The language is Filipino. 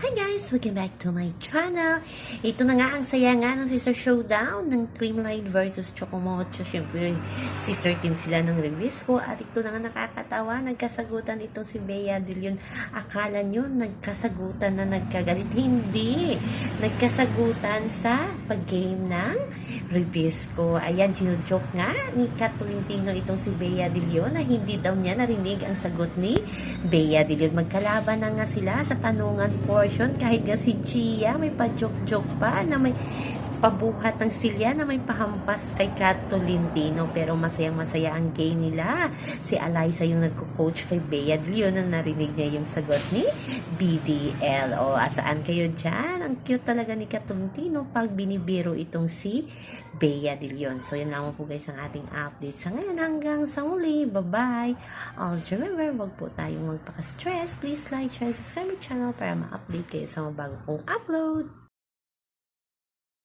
Hi guys! Welcome back to my channel. Ito na nga ang saya nga ng Sister Showdown ng Creamline versus Chocomocho. Siyempre, Sister Team sila ng Revisco. At ito na nga nakakatawa. Nagkasagutan itong si Bea de Leon. Akala nyo nagkasagutan na nagkagalit. Hindi! Nagkasagutan sa pag-game ng Revisco. Ayan, ginujoke nga ni Katulintino itong si Bea de Leon na hindi daw niya narinig ang sagot ni Bea de Leon. Magkalaban na nga sila sa tanungan portion kahit nga si Chia may pa-joke-joke pa na may pabuhat ng silya na may pahampas kay Kato Lindino pero masayang masaya ang game nila. Si Eliza yung nagko-coach kay Bea de na narinig niya yung sagot ni BDL. O asaan kayo dyan? Ang cute talaga ni Kato Lindino pag binibiro itong si Bea de. So yun lamang po guys ang ating update sa ngayon hanggang sa muli. Bye-bye! Also remember, wag po tayong magpaka-stress. Please like, share, subscribe my channel para ma-update kayo sa mga bago kong upload.